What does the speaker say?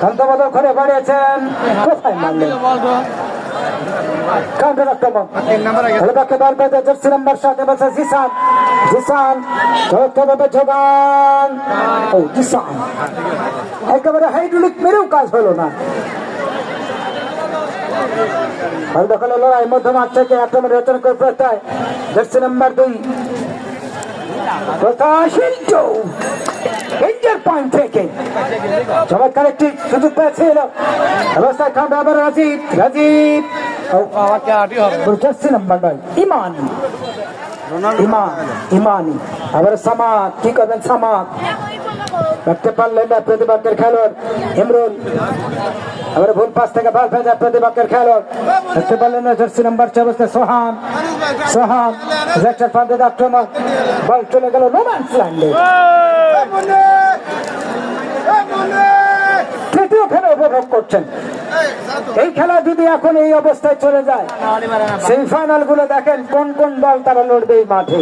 কান্তবদল করে বাড়িয়েছেন। কোথায় মারলেন? কাউন্টার আক্রমণ হেলবাকে জার্সি নাম্বার সাথে বসে জিসান জিসান চৌথভাবে যোগান। ও, জিসান। একেবারে হাইড্রোলিক কাজ হলো না। বল দখলে লড়াই মধ্যমাঠ থেকে আক্রমণ রচনা করে প্রত্যয়। জার্সি নাম্বার দুই। প্রত্যাশিত ডেঞ্জার পয়েন্ট থেকে। চমৎকার একটি সুযোগ পেয়েছিল। অবস্থায় কাউন্টার আবার রাজীব রাজীব। জার্সি নাম্বার নয়। ইমান। ইমান ইমানি। আবার সামাদ কি করবেন সামাদ? রাখতে পারলেন না প্রতিপক্ষের খেলোয়াড় ইমরুল। আবার ভুল পাশ থেকে বল ফেজা প্রতিপক্ষের খেলোয়াড়। রাখতে পারলেন না জার্সি নাম্বার অবস্থায় সোহান। সোহান রেক্টার পান্তে আক্রমণ বল চলে গেল রোম্যান্স ল্যান্ডে করছেন। এই খেলা যদি এখন এই অবস্থায় চলে যায় সেমিফাইনালগুলো দেখেন কোন কোন দল তারা লড়বে এই মাঠে।